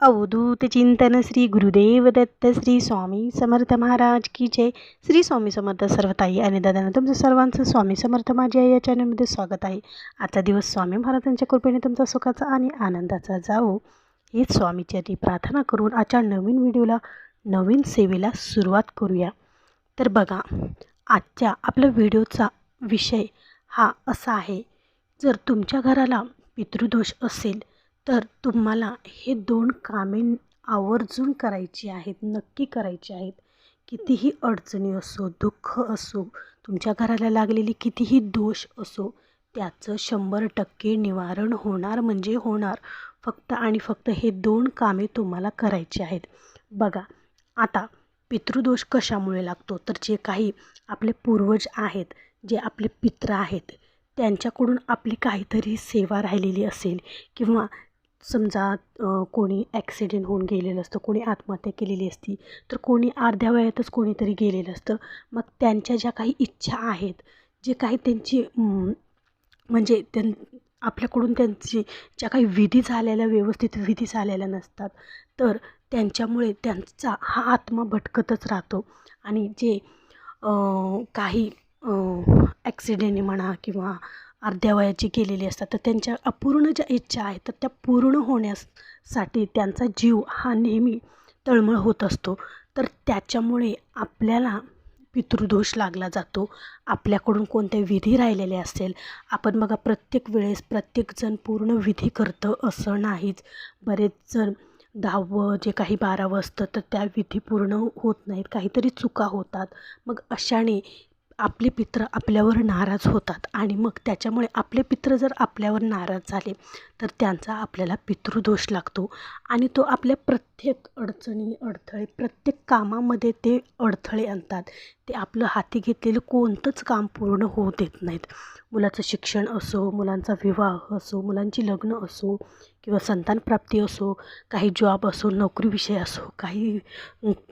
अवधूत चिंतन श्री गुरुदेव दत्त श्री स्वामी समर्थ महाराज की जय. श्री स्वामी समर्थ सर्वताई आणि दादांना तुमचं सर्वांचं स्वामी समर्थ माझ्या या चॅनलमध्ये स्वागत आहे. आजचा दिवस स्वामी महाराजांच्या कृपेने तुमचा सुखाचा आणि आनंदाचा जावो. हेच स्वामीची प्रार्थना करून आजच्या नवीन व्हिडिओला नवीन सेवेला सुरुवात करूया. तर बघा आजच्या आपल्या व्हिडिओचा विषय हा असा आहे. जर तुमच्या घराला पितृदोष असेल तर तुम्हाला हे दोन कामे आवर्जून करायची आहेत नक्की करायची आहेत. कितीही अडचणी असो दुःख असो तुमच्या घराला लागलेली कितीही दोष असो त्याचं शंभर टक्के निवारण होणार म्हणजे होणार. फक्त आणि फक्त हे दोन कामे तुम्हाला करायची आहेत. बघा आता पितृदोष कशामुळे लागतो? तर जे काही आपले पूर्वज आहेत जे आपले पित्र आहेत त्यांच्याकडून आपली काहीतरी सेवा राहिलेली असेल किंवा समजा कोणी ॲक्सिडेंट होऊन गेलेलं असतं कोणी आत्महत्या केलेली असती तर कोणी अर्ध्या वयातच कोणीतरी गेलेलं असतं. मग त्यांच्या ज्या काही इच्छा आहेत जे काही त्यांची म्हणजे त्यां आपल्याकडून त्यांची ज्या काही विधी झालेल्या व्यवस्थित विधी झालेल्या नसतात तर त्यांच्यामुळे त्यांचा हा आत्मा भटकतच राहतो. आणि जे काही ॲक्सिडेंटने म्हणा किंवा अर्ध्या वयाची गेलेली असतात. तर त्यांच्या अपूर्ण ज्या इच्छा आहेत तर त्या पूर्ण होण्यासाठी त्यांचा जीव हा नेहमी तळमळ होत असतो. तर त्याच्यामुळे आपल्याला पितृदोष लागला जातो. आपल्याकडून कोणत्या विधी राहिलेले असेल आपण बघा प्रत्येक वेळेस प्रत्येकजण पूर्ण विधी करतं असं नाहीच. बरेच जण दहावं जे काही बारावं असतं तर त्या विधी पूर्ण होत नाहीत. काहीतरी चुका होतात. मग अशाने आपले पित्र आपल्यावर नाराज होतात आणि मग त्याच्यामुळे आपले पित्र जर आपल्यावर नाराज झाले तर त्यांचा आपल्याला पितृदोष लागतो आणि तो आपल्या प्रत्येक अडचणी अडथळे प्रत्येक कामामध्ये ते अडथळे आणतात. ते आपलं हाती घेतलेलं कोणतंच काम पूर्ण होऊ देत नाहीत. मुलाचं शिक्षण असो मुलांचा विवाह असो मुलांची लग्न असो किंवा संतानप्राप्ती असो काही जॉब असो नोकरीविषय असो काही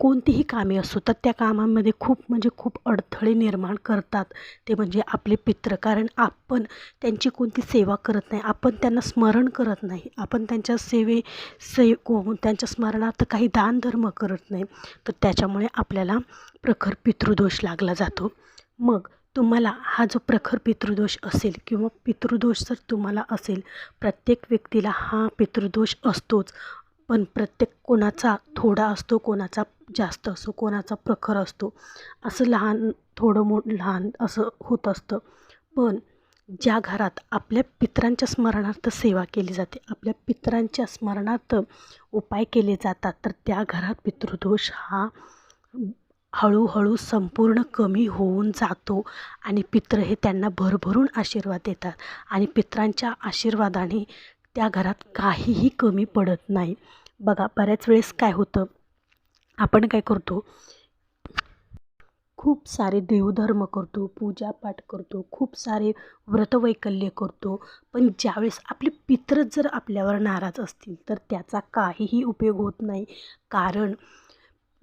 कोणतीही कामे असो तर त्या कामामध्ये खूप म्हणजे खूप अडथळे निर्माण करतात. ते म्हणजे आपले पित्र. कारण आपण त्यांची कोणती सेवा करत नाही. आपण त्यांना स्मरण स्मरण करत नाही. आपण त्यांच्या सेवे से त्यांच्या स्मरणार्थ काही दानधर्म करत नाही तर त्याच्यामुळे आपल्याला प्रखर पितृदोष लागला जातो. मग तुम्हाला हा जो प्रखर पितृदोष असेल किंवा पितृदोष जर तुम्हाला असेल प्रत्येक व्यक्तीला हा पितृदोष असतोच पण प्रत्येक कोणाचा थोडा असतो कोणाचा जास्त असतो कोणाचा प्रखर असतो असं लहान थोडं मो लहान असं होत असतं. पण ज्या घरात आपल्या पित्रांच्या स्मरणार्थ सेवा केली जाते आपल्या पित्रांच्या स्मरणार्थ उपाय केले जातात तर त्या घरात पितृदोष हा हळूहळू संपूर्ण कमी होऊन जातो आणि पित्र हे त्यांना भरभरून आशीर्वाद देतात आणि पित्रांच्या आशीर्वादाने त्या घरात काहीही कमी पडत नाही. बघा बऱ्याच वेळेस काय होतं? आपण काय करतो? खूप सारे देवधर्म करतो पूजापाठ करतो खूप सारे व्रतवैकल्य करतो. पण ज्यावेळेस आपले पितरच जर आपल्यावर नाराज असतील तर त्याचा काहीही उपयोग होत नाही. कारण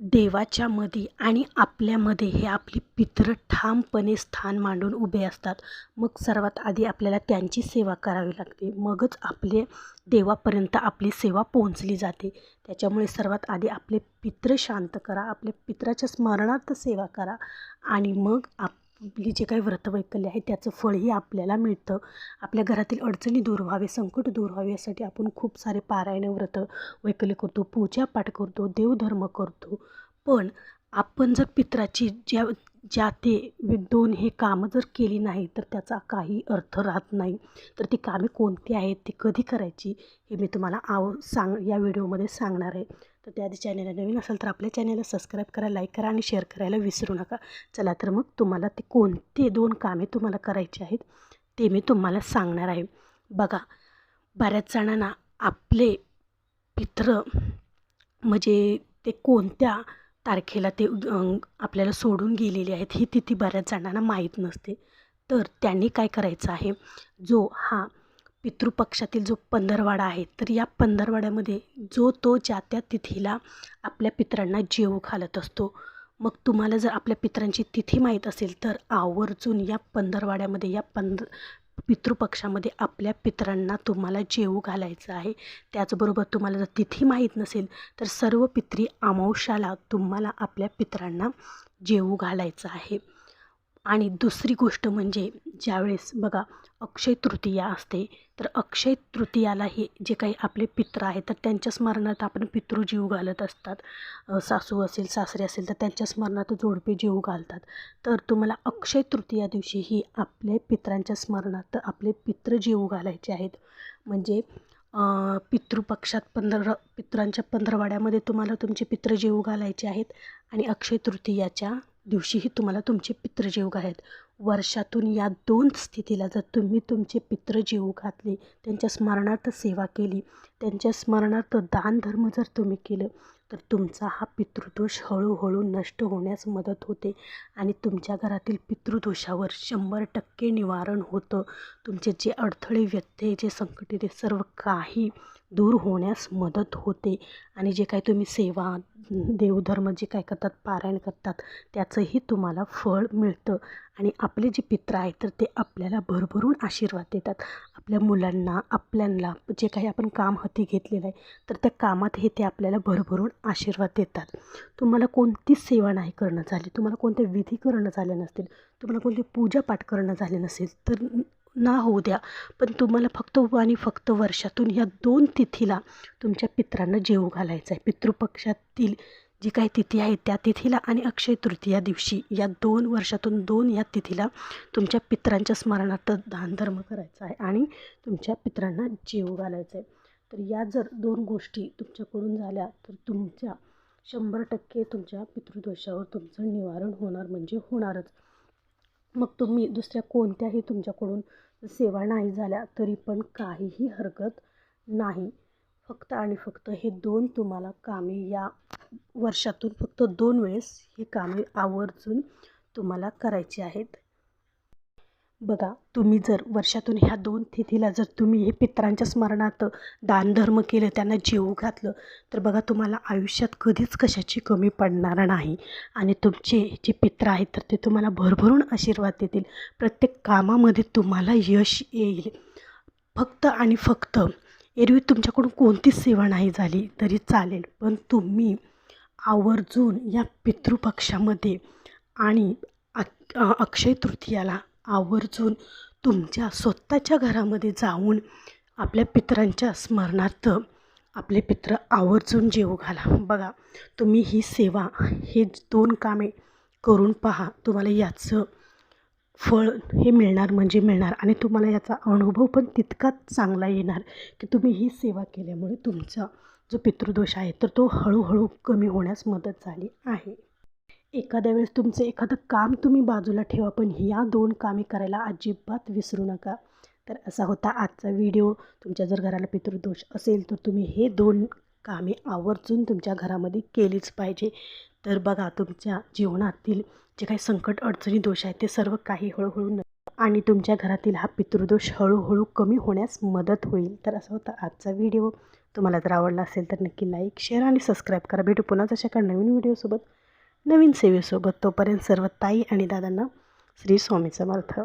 देवाच्यामध्ये आणि आपल्यामध्ये हे आपली पितरं ठामपणे स्थान मांडून उभे असतात. मग सर्वात आधी आपल्याला त्यांची सेवा करावी लागते. मगच आपले देवापर्यंत आपली सेवा पोहोचली जाते. त्याच्यामुळे सर्वात आधी आपले पित्र शांत करा. आपल्या पित्राच्या स्मरणार्थ सेवा करा. आणि मग आप आपली जे काही व्रतवैकल्य आहे त्याचं फळही आपल्याला मिळतं. आपल्या घरातील अडचणी दूर व्हावे संकट दूर व्हावे यासाठी आपण खूप सारे पारायण व्रत वैकल्य करतो पूजापाठ करतो देवधर्म करतो. पण आपण जर पित्राची ज्या ज्या ते दोन हे कामं जर केली नाही तर त्याचा काही अर्थ राहत नाही. तर ती कामे कोणती आहेत ती कधी करायची हे मी तुम्हाला आव सांग या व्हिडिओमध्ये सांगणार आहे. तर त्याआधी चॅनलला नवीन असेल तर आपल्या चॅनलला सबस्क्राईब करा लाईक करा आणि शेअर करायला विसरू नका. चला तर मग तुम्हाला ते कोणते दोन कामे तुम्हाला करायची आहेत ते मी तुम्हाला सांगणार आहे. बघा बऱ्याच जणांना आपले पित्र म्हणजे ते कोणत्या तारखेला ते आपल्याला सोडून गेलेले आहेत ही तिथी बऱ्याच जणांना माहीत नसते. तर त्यांनी काय करायचं आहे जो हा पितृपक्षातील जो पंधरवाडा आहे तर या पंधरवाड्यामध्ये जो तो ज्या त्या तिथीला आपल्या पित्रांना जेवू घालत असतो. मग तुम्हाला जर आपल्या पित्रांची तिथी माहीत असेल तर आवर्जून या पंधरवाड्यामध्ये या पंध पितृपक्षामध्ये आपल्या पितरांना तुम्हाला जेवू घालायचं आहे. त्याचबरोबर तुम्हाला जर तिथी माहीत नसेल तर सर्व पित्री अमावश्याला तुम्हाला आपल्या पितरांना जेवू घालायचं आहे. आणि दुसरी गोष्ट म्हणजे ज्यावेळेस बघा अक्षय तृतीया असते तर अक्षय तृतीयाला हे जे काही आपले पित्र आहेत तर त्यांच्या स्मरणात आपण पितृ जीव घालत असतात. सासू असेल सासरे असेल तर त्यांच्या स्मरणात जोडपे जीव घालतात. तर तुम्हाला अक्षय तृतीया दिवशी ही आपले पित्रांच्या स्मरणात आपले पितृजीव घालायचे आहेत. म्हणजे पितृपक्षात पंधरा पित्रांच्या पंधरवाड्यामध्ये तुम्हाला तुमचे पितृजीव घालायचे आहेत आणि अक्षय तृतीयाच्या दिवशीही तुम्हाला तुमचे पितृजीव आहेत. वर्षातून या दोन स्थितीला जर तुम्ही तुमचे पितृजीव घातले त्यांच्या स्मरणार्थ सेवा केली त्यांच्या स्मरणार्थ दान धर्म जर तुम्ही केलं तर तुमचा हा पितृदोष हळूहळू नष्ट होण्यास मदत होते आणि तुमच्या घरातील पितृदोषावर शंभर टक्के निवारण होतं. तुमचे जे अडथळे व्यत्यय जे संकटे ते सर्व काही दूर होण्यास मदत होते आणि जे काही तुम्ही सेवा देवधर्म जे काय करतात पारायण करतात त्याचंही तुम्हाला फळ मिळतं. आणि आपले जे पित्र आहेत तर ते आपल्याला भरभरून आशीर्वाद देतात. आपल्या मुलांना आपल्यांना जे काही आपण काम हाती घेतलेलं आहे तर त्या कामात हे ते आपल्याला भरभरून आशीर्वाद देतात. तुम्हाला कोणतीच सेवा नाही करणं झाली तुम्हाला कोणते विधी करणं झाले नसतील तुम्हाला कोणती पूजापाठ करणं झाले नसेल तर ना होऊ द्या. पण तुम्हाला फक्त आणि फक्त वर्षातून ह्या दोन तिथीला तुमच्या पित्रांना जेवू घालायचं आहे. पितृपक्षातील जी काही तिथी आहे त्या तिथीला आणि अक्षय तृतीया दिवशी या दोन वर्षातून दोन या तिथीला तुमच्या पित्रांच्या स्मरणार्थ दानधर्म करायचा आहे आणि तुमच्या पित्रांना जीव घालायचं आहे. तर या जर दोन गोष्टी तुमच्याकडून झाल्या तर तुमच्या शंभर टक्के तुमच्या पितृदोषावर तुमचं निवारण होणार म्हणजे होणारच. मग तुम्ही दुसऱ्या कोणत्याही तुमच्याकडून सेवा नाही झाल्या तरी पण काहीही हरकत नाही. फक्त आणि फक्त हे दोन तुम्हाला कामे या वर्षातून फक्त दोन वेळेस हे कामे आवर्जून तुम्हाला करायची आहेत. बघा तुम्ही जर वर्षातून ह्या दोन तिथीला जर तुम्ही हे पित्रांच्या स्मरणात दानधर्म केलं त्यांना जेवू घातलं तर बघा तुम्हाला आयुष्यात कधीच कशाची कमी पडणार नाही. आणि तुमचे जे पित्र आहेत तर ते तुम्हाला भरभरून आशीर्वाद देतील. प्रत्येक कामामध्ये तुम्हाला यश येईल. फक्त आणि फक्त एरवी तुमच्याकडून कोणतीच सेवा नाही झाली तरी चालेल. पण तुम्ही आवर्जून या पितृपक्षामध्ये आणि अक्षय तृतीयाला आवर्जून तुमच्या स्वतःच्या घरामध्ये जाऊन आपल्या पितरांच्या स्मरणार्थ आपले पित्र आवर्जून जेवू घाला. बघा तुम्ही ही सेवा हे दोन कामे करून पहा. तुम्हाला याचं फळ हे मिळणार म्हणजे मिळणार आणि तुम्हाला याचा अनुभव पण तितकाच चांगला येणार की तुम्ही ही सेवा केल्यामुळे तुमचा जो पितृदोष आहे तर तो हळूहळू कमी होण्यास मदत झाली आहे. एखाद्या वेळेस तुमचं एखादं काम तुम्ही बाजूला ठेवा पण ह्या दोन कामे करायला अजिबात विसरू नका. तर असा होता आजचा व्हिडिओ. तुमच्या जर घराला पितृदोष असेल तर तुम्ही हे दोन कामे आवर्जून तुमच्या घरामध्ये केलीच पाहिजे. तर बघा तुमच्या जीवनातील जे काही संकट अडचणी दोष आहेत ते सर्व काही हळूहळू न आणि तुमच्या घरातील हा पितृदोष हळूहळू कमी होण्यास मदत होईल. तर असा होता आजचा व्हिडिओ. तुम्हाला जर आवडला असेल तर नक्की लाईक शेअर आणि सबस्क्राईब करा. भेटू पुन्हा जशा एका नवीन व्हिडिओसोबत नवीन सेवेसोबत. तोपर्यंत सर्व ताई आणि दादांना श्री स्वामी समर्थ.